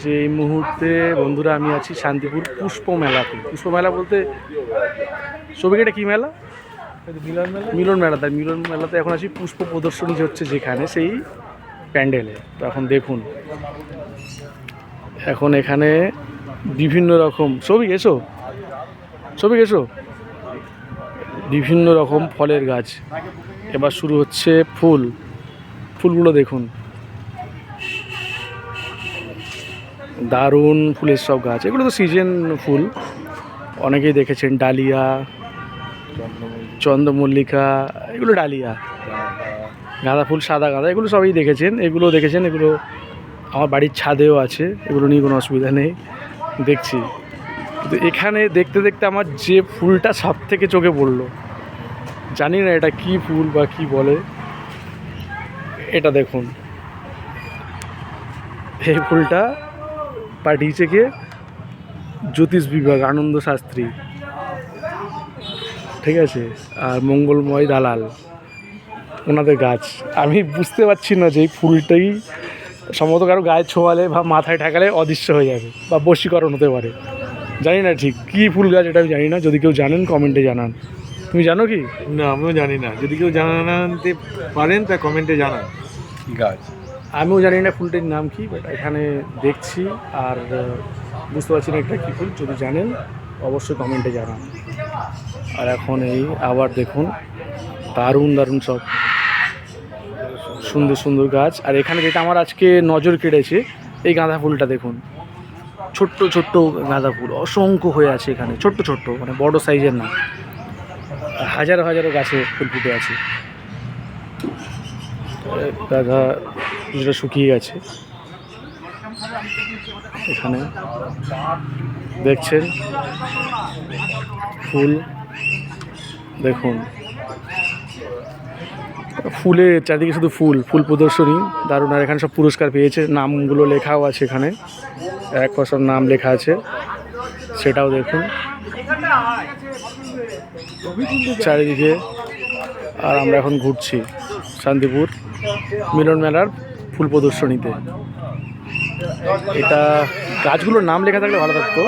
যে এই মুহূর্তে বন্ধুরা আমি আছি শান্তিপুর পুষ্প মেলাতে। পুষ্প মেলা বলতে সবিক এটা কী মেলা? মিলন মেলা? মিলন মেলা তাই মিলন মেলাতে এখন আছি পুষ্প প্রদর্শনী হচ্ছে যেখানে সেই প্যান্ডেলে। তো এখন দেখুন। এখন এখানে বিভিন্ন রকম ছবি এসো ছবি এসো বিভিন্ন রকম ফলের গাছ। এবার শুরু হচ্ছে ফুল। ফুলগুলো দেখুন। দারুণ ফুলের সব গাছ। এগুলো তো সিজন ফুল। অনেকেই দেখেছেন ডালিয়া, চন্দ্রমল্লিকা, এগুলো ডালিয়া। গাঁদা ফুল, সাদা গাঁদা, এগুলো সবই দেখেছেন। এগুলো দেখেছেন, এগুলো আমার বাড়ির ছাদেও আছে। এগুলো নিয়ে কোনো অসুবিধা নেই। দেখছি। কিন্তু এখানে দেখতে দেখতে আমার যে ফুলটা সব থেকে চোখে পড়ল, জানি না এটা কি ফুল বা কি বলে। এটা দেখুন। এই ফুলটা পাঠিয়েছে কে জ্যোতিষ বিভাগ আনন্দ শাস্ত্রী। ঠিক আছে? আর মঙ্গলময় দালাল। ওনাদের গাছ। আমি বুঝতে পারছি না যে এই ফুলটাই সম্ভবত কারও গায়ে ছোঁয়ালে বা মাথায় ঠেকালে অদৃশ্য হয়ে যাবে বা বশীকরণ হতে পারে। জানি না ঠিক কী ফুল গাছ এটা আমি জানি না। যদি কেউ জানেন কমেন্টে জানান। তুমি জানো কি? না আমিও জানি না। যদি কেউ জানাতে পারেন তা কমেন্টে জানান। কি গাছ। আমিও জানি না ফুলটির নাম কি বাট এখানে দেখছি আর বুঝতে পারছি না এটা কী ফুল, যদি জানেন, অবশ্যই কমেন্টে জানান। আর এখন এই আবার দেখুন, দারুণ দারুণ সব। সুন্দর সুন্দর গাছ। আর এখানে যেটা আমার আজকে নজর কেড়েছে, এই গাঁদা ফুলটা দেখুন। ছোট্ট ছোট্ট গাঁদা ফুল, অসংখ্য হয়ে আছে এখানে, ছোট্ট ছোট্ট মানে বড় সাইজের না। হাজারো হাজারো গাছে ফুল ফুটে আছে। গাঁদা কিছুটা শুকিয়ে গেছে। এখানে দেখছেন ফুল। দেখুন। ফুলের চারিদিকে শুধু ফুল ফুল প্রদর্শনী। দারুণ। আর এখানে সব পুরস্কার পেয়েছে। নামগুলো লেখাও আছে এখানে। এক সব নাম লেখা আছে। সেটাও দেখুন। চারিদিকে। আর আমরা এখন ঘুরছি শান্তিপুর মিলন মেলার ফুল প্রদর্শনীতে। এটা গাছগুলোর নাম লেখা থাকলে ভালো থাকতো,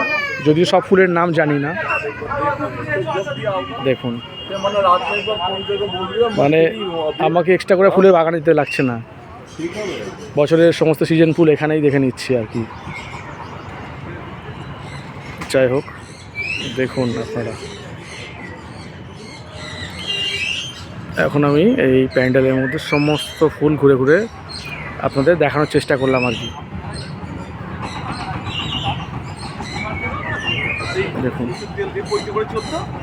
যদিও সব ফুলের নাম জানি না। দেখুন। মানে আমাকে এক্সট্রা করে ফুলের বাগানে দিতে লাগছে না। বছরের সমস্ত সিজন ফুল এখানেই দেখে নিচ্ছি আর কি। যাই হোক, দেখুন আপনারা। এখন আমি এই প্যান্ডেলের মধ্যে সমস্ত ফুল ঘুরে ঘুরে আপনাদের দেখানোর চেষ্টা করলাম আর কি। দেখুন।